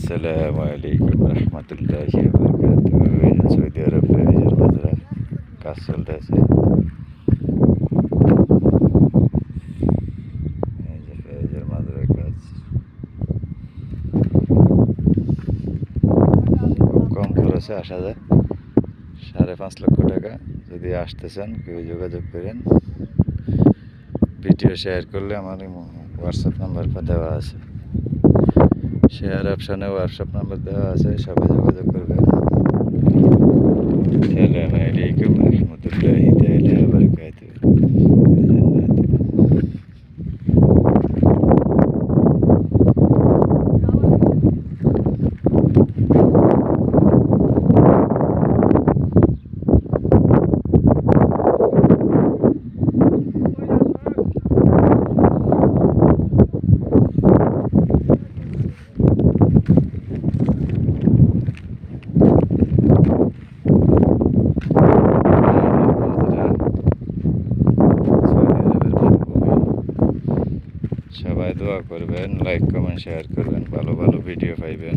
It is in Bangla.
আসসালামু আলাইকুম রহমতুল্লাহি সৌদি আরব মাজরা কাজ চলতেছে কম খরচে আসা যায় সাড়ে পাঁচ লক্ষ টাকা। যদি আসতে চান কেউ যোগাযোগ করেন। ভিডিও শেয়ার করলে আমার হোয়াটসঅ্যাপ নাম্বার দেওয়া আছে। শেয়ার অপশানে হোয়াটসঅ্যাপ নাম্বার দেওয়া আছে সবাই যোগাযোগ করবে সালাম আলাইকুম রহমতুল্লাহি সবাই দোয়া করবেন লাইক কমেন্ট শেয়ার করবেন ভালো ভালো ভিডিও পাইবেন।